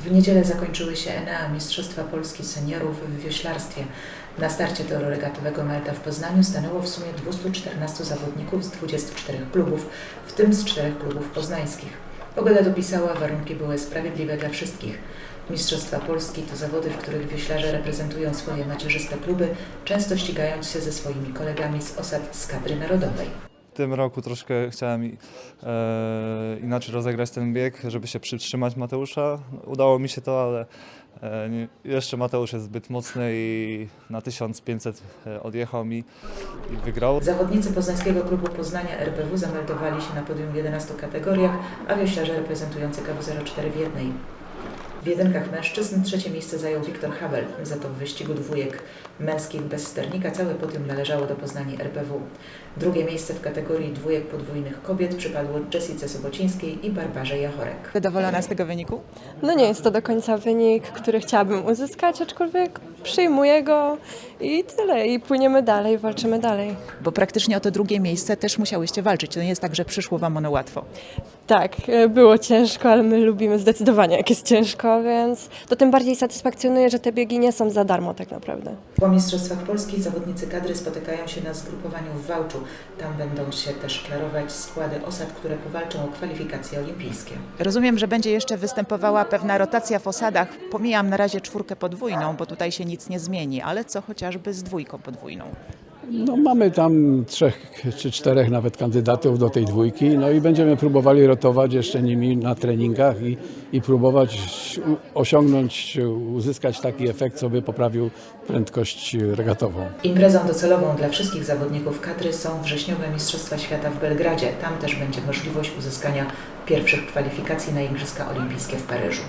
W niedzielę zakończyły się Enea Mistrzostwa Polski Seniorów w wioślarstwie. Na starcie toru regatowego Malta w Poznaniu stanęło w sumie 214 zawodników z 24 klubów, w tym z czterech klubów poznańskich. Pogoda dopisała, warunki były sprawiedliwe dla wszystkich. Mistrzostwa Polski to zawody, w których wioślarze reprezentują swoje macierzyste kluby, często ścigając się ze swoimi kolegami z osad z kadry narodowej. Tym roku troszkę chciałem e, inaczej rozegrać ten bieg, żeby się przytrzymać Mateusza. Udało mi się to, ale e, nie, jeszcze Mateusz jest zbyt mocny i na 1500 e, odjechał mi i wygrał. Zawodnicy Poznańskiego Klubu Poznania RPW zameldowali się na podium w 11 kategoriach, a wioślarze reprezentujący KW04 w jednej. W jedynkach mężczyzn trzecie miejsce zajął Wiktor Habel, za to w wyścigu dwójek męskich bez sternika całe podium należało do Poznania RPW. Drugie miejsce w kategorii dwójek podwójnych kobiet przypadło Jessice Sobocińskiej i Barbarze Jachorek. Zadowolona z tego wyniku? No nie jest to do końca wynik, który chciałabym uzyskać, aczkolwiek przyjmuję go i tyle. I płyniemy dalej, walczymy dalej. Bo praktycznie o to drugie miejsce też musiałyście walczyć. To nie jest tak, że przyszło wam ono łatwo. Tak, e, było ciężko, ale my lubimy zdecydowanie, jak jest ciężko, więc to tym bardziej satysfakcjonuje, że te biegi nie są za darmo tak naprawdę. Po Mistrzostwach Polski zawodnicy kadry spotykają się na zgrupowaniu w Wałczu. Tam będą się też klarować składy osad, które powalczą o kwalifikacje olimpijskie. Rozumiem, że będzie jeszcze występowała pewna rotacja w osadach. Pomijam na razie czwórkę podwójną, bo tutaj się nic nie zmieni, ale co chociażby z dwójką podwójną? No, mamy tam trzech czy czterech nawet kandydatów do tej dwójki, no i będziemy próbowali rotować jeszcze nimi na treningach i, i próbować osiągnąć, uzyskać taki efekt, co by poprawił prędkość regatową. Imprezą docelową dla wszystkich zawodników kadry są wrześniowe Mistrzostwa Świata w Belgradzie. Tam też będzie możliwość uzyskania pierwszych kwalifikacji na Igrzyska Olimpijskie w Paryżu.